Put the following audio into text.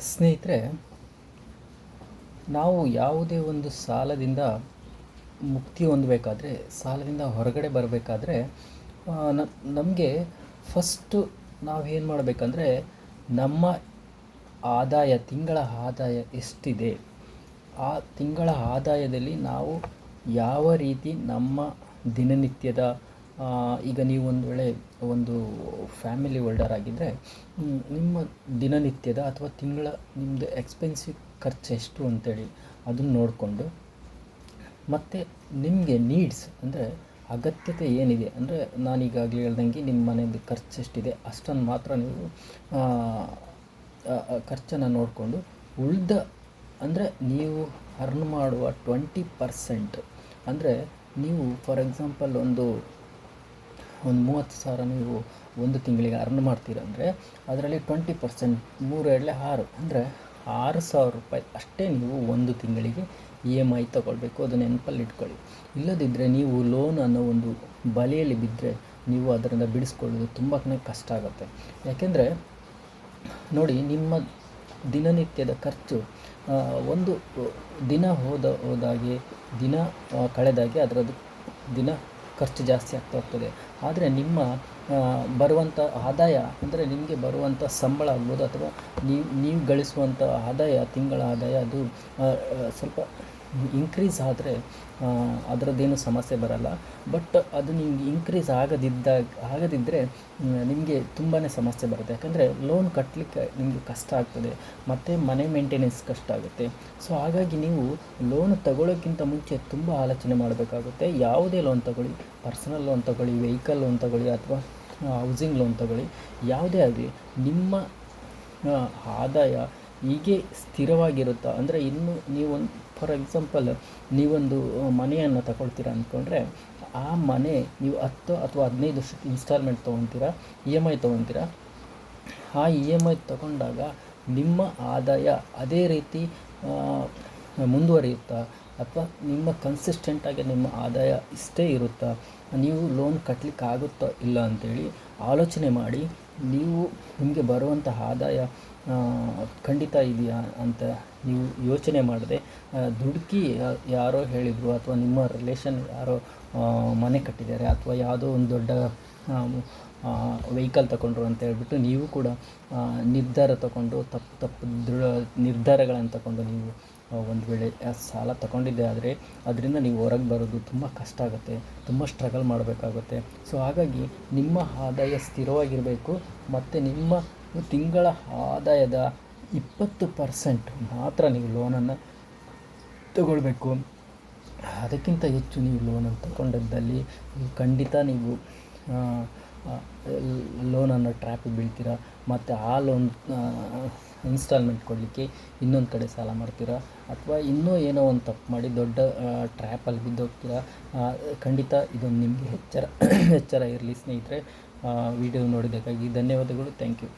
ಸ್ನೇಹಿತರೆ, ನಾವು ಯಾವುದೇ ಒಂದು ಸಾಲದಿಂದ ಮುಕ್ತಿ ಹೊಂದಬೇಕಾದ್ರೆ, ಸಾಲದಿಂದ ಹೊರಗಡೆ ಬರಬೇಕಾದ್ರೆ ನಮಗೆ ಫಸ್ಟು ನಾವೇನು ಮಾಡಬೇಕಂದ್ರೆ, ನಮ್ಮ ಆದಾಯ, ತಿಂಗಳ ಆದಾಯ ಎಷ್ಟಿದೆ, ಆ ತಿಂಗಳ ಆದಾಯದಲ್ಲಿ ನಾವು ಯಾವ ರೀತಿ ನಮ್ಮ ದಿನನಿತ್ಯದ ಈಗ ನೀವು ಒಂದು ವೇಳೆ ಒಂದು ಫ್ಯಾಮಿಲಿ ಹೋಲ್ಡರ್ ಆಗಿದ್ದರೆ ನಿಮ್ಮ ದಿನನಿತ್ಯದ ಅಥವಾ ತಿಂಗಳ ನಿಮ್ಮದು ಎಕ್ಸ್ಪೆನ್ಸಿವ್ ಖರ್ಚು ಎಷ್ಟು ಅಂತೇಳಿ ಅದನ್ನು ನೋಡಿಕೊಂಡು ಮತ್ತು ನಿಮಗೆ ನೀಡ್ಸ್ ಅಂದರೆ ಅಗತ್ಯತೆ ಏನಿದೆ, ಅಂದರೆ ನಾನೀಗಾಗಲೇ ಹೇಳ್ದಂಗೆ ನಿಮ್ಮ ಮನೆಯದು ಖರ್ಚು ಎಷ್ಟಿದೆ ಅಷ್ಟನ್ನು ಮಾತ್ರ ನೀವು ಖರ್ಚನ್ನು ನೋಡಿಕೊಂಡು ಉಳಿದ, ಅಂದರೆ ನೀವು ಅರ್ನ್ ಮಾಡುವ ಟ್ವೆಂಟಿ ಪರ್ಸೆಂಟ್ ಅಂದರೆ ನೀವು ಫಾರ್ ಎಕ್ಸಾಂಪಲ್ ಒಂದು ಒಂದು ಮೂವತ್ತು ಸಾವಿರ ನೀವು ಒಂದು ತಿಂಗಳಿಗೆ ಅರ್ನ್ ಮಾಡ್ತೀರಂದರೆ ಅದರಲ್ಲಿ ಟ್ವೆಂಟಿ ಪರ್ಸೆಂಟ್ ಮೂರು ಎರಡಲೆ ಆರು. ಅಂದರೆ ಆರು ಸಾವಿರ ರೂಪಾಯಿ ಅಷ್ಟೇ ನೀವು ಒಂದು ತಿಂಗಳಿಗೆ ಇ ಎಂ ಐ ತಗೊಳ್ಬೇಕು, ಅದು ನೆನಪಲ್ಲಿ ಇಟ್ಕೊಳ್ಳಿ. ಇಲ್ಲದಿದ್ದರೆ ನೀವು ಲೋನ್ ಅನ್ನೋ ಒಂದು ಬಲೆಯಲ್ಲಿ ಬಿದ್ದರೆ ನೀವು ಅದರಿಂದ ಬಿಡಿಸ್ಕೊಳ್ಳೋದು ತುಂಬಾ ಕಷ್ಟ ಆಗುತ್ತೆ. ಯಾಕೆಂದರೆ ನೋಡಿ, ನಿಮ್ಮ ದಿನನಿತ್ಯದ ಖರ್ಚು ಒಂದು ದಿನ ಹೋದ, ಹೋದಾಗೆ ದಿನ ಕಳೆದಾಗೆ ಅದರದ್ದು ದಿನ ಖರ್ಚು ಜಾಸ್ತಿ ಆಗ್ತಾ ಹೋಗ್ತದೆ. ಆದರೆ ನಿಮ್ಮ ಬರುವಂಥ ಆದಾಯ, ಅಂದರೆ ನಿಮಗೆ ಬರುವಂಥ ಸಂಬಳ ಆಗ್ಬೋದು ಅಥವಾ ನೀವು ನೀವು ಗಳಿಸುವಂಥ ಆದಾಯ, ತಿಂಗಳ ಆದಾಯ, ಅದು ಸ್ವಲ್ಪ ಇನ್ಕ್ರೀಸ್ ಆದರೆ ಅದರದ್ದೇನು ಸಮಸ್ಯೆ ಬರಲ್ಲ. ಬಟ್ ಅದು ನಿಮ್ಗೆ ಇನ್ಕ್ರೀಸ್ ಆಗದಿದ್ದಾಗ ಆಗದಿದ್ದರೆ ನಿಮಗೆ ತುಂಬಾ ಸಮಸ್ಯೆ ಬರುತ್ತೆ. ಯಾಕಂದರೆ ಲೋನ್ ಕಟ್ಟಲಿಕ್ಕೆ ನಿಮಗೆ ಕಷ್ಟ ಆಗ್ತದೆ. ಮತ್ತು ಮನೆ ಮೇಂಟೆನೆನ್ಸ್ ಕಷ್ಟ ಆಗುತ್ತೆ. ಸೊ ಹಾಗಾಗಿ ನೀವು ಲೋನ್ ತಗೊಳ್ಳೋಕ್ಕಿಂತ ಮುಂಚೆ ತುಂಬ ಆಲೋಚನೆ ಮಾಡಬೇಕಾಗುತ್ತೆ. ಯಾವುದೇ ಲೋನ್ ತಗೊಳ್ಳಿ. ಪರ್ಸನಲ್ ಲೋನ್ ತಗೊಳ್ಳಿ ವೆಹಿಕಲ್ ಲೋನ್ ತಗೊಳ್ಳಿ, ಅಥವಾ ಹೌಸಿಂಗ್ ಲೋನ್ ತಗೊಳ್ಳಿ. ಯಾವುದೇ ಆಗಲಿ, ನಿಮ್ಮ ಆದಾಯ ಹೀಗೆ ಸ್ಥಿರವಾಗಿರುತ್ತಾ? ಅಂದರೆ ಇನ್ನು ನೀವೊಂದು ಫಾರ್ ಎಕ್ಸಾಂಪಲ್ ನೀವೊಂದು ಮನೆಯನ್ನು ತಗೊಳ್ತೀರಾ ಅಂದ್ಕೊಂಡ್ರೆ ಆ ಮನೆ ನೀವು ಹತ್ತು ಅಥವಾ ಹದಿನೈದು ವರ್ಷಕ್ಕೆ ಇನ್ಸ್ಟಾಲ್ಮೆಂಟ್ ತೊಗೊತೀರಾ ಇ ಎಂ ಐ ತೊಗೊತೀರಾ? ಆ ಇ ಎಂ ಐ ತಗೊಂಡಾಗ ನಿಮ್ಮ ಆದಾಯ ಅದೇ ರೀತಿ ಮುಂದುವರಿಯುತ್ತಾ? ಅಥವಾ ನಿಮ್ಮ ಕನ್ಸಿಸ್ಟೆಂಟಾಗಿ ನಿಮ್ಮ ಆದಾಯ ಇಷ್ಟೇ ಇರುತ್ತಾ? ನೀವು ಲೋನ್ ಕಟ್ಟಲಿಕ್ಕೆ ಆಗುತ್ತೋ ಇಲ್ಲ ಅಂತೇಳಿ ಆಲೋಚನೆ ಮಾಡಿ, ನೀವು ನಿಮಗೆ ಬರುವಂಥ ಆದಾಯ ಖಂಡಿತ ಇದೆಯಾ ಅಂತ ನೀವು ಯೋಚನೆ ಮಾಡದೆ ದುಡುಕಿ ಯಾರೋ ಹೇಳಿದರು ಅಥವಾ ನಿಮ್ಮ ರಿಲೇಷನ್ ಯಾರೋ ಮನೆ ಕಟ್ಟಿದ್ದಾರೆ ಅಥವಾ ಯಾವುದೋ ಒಂದು ದೊಡ್ಡ ವೆಹಿಕಲ್ ತಗೊಂಡ್ರು ಅಂತ ಹೇಳ್ಬಿಟ್ಟು ನೀವು ಕೂಡ ನಿರ್ಧಾರ ತಗೊಂಡು ತಪ್ಪು ತಪ್ಪು ದೃಢ ನಿರ್ಧಾರಗಳನ್ನು ತಗೊಂಡು ನೀವು ಒಂದು ವೇಳೆ ಸಾಲ ತಗೊಂಡಿದ್ದೆ ಆದರೆ ಅದರಿಂದ ನೀವು ಹೊರಗೆ ಬರೋದು ತುಂಬ ಕಷ್ಟ ಆಗುತ್ತೆ, ತುಂಬ ಸ್ಟ್ರಗಲ್ ಮಾಡಬೇಕಾಗುತ್ತೆ. ಸೊ ಹಾಗಾಗಿ ನಿಮ್ಮ ಆದಾಯ ಸ್ಥಿರವಾಗಿರಬೇಕು, ಮತ್ತು ನಿಮ್ಮ ತಿಂಗಳ ಆದಾಯದ ಇಪ್ಪತ್ತು ಪರ್ಸೆಂಟ್ ಮಾತ್ರ ನೀವು ಲೋನನ್ನು ತಗೊಳ್ಬೇಕು. ಅದಕ್ಕಿಂತ ಹೆಚ್ಚು ನೀವು ಲೋನನ್ನು ತಗೊಂಡಿದ್ದಲ್ಲಿ ಖಂಡಿತ ನೀವು ಲೋನನ್ನು ಟ್ರ್ಯಾಪ್ ಬೀಳ್ತೀರಾ, ಮತ್ತು ಆ ಲೋನ್ ಇನ್ಸ್ಟಾಲ್ಮೆಂಟ್ ಕೊಡಲಿಕ್ಕೆ ಇನ್ನೊಂದು ಕಡೆ ಸಾಲ ಮಾಡ್ತೀರಾ, ಅಥವಾ ಇನ್ನೂ ಏನೋ ಒಂದು ತಪ್ಪು ಮಾಡಿ ದೊಡ್ಡ ಟ್ರ್ಯಾಪಲ್ಲಿ ಬಿದ್ದೋಗ್ತೀರಾ ಖಂಡಿತ ಇದೊಂದು ನಿಮಗೆ ಎಚ್ಚರ ಎಚ್ಚರ ಇರಲಿ ಸ್ನೇಹಿತರೆ. ವಿಡಿಯೋ ನೋಡಿದ್ದಕ್ಕಾಗಿ ಧನ್ಯವಾದಗಳು. Thank you.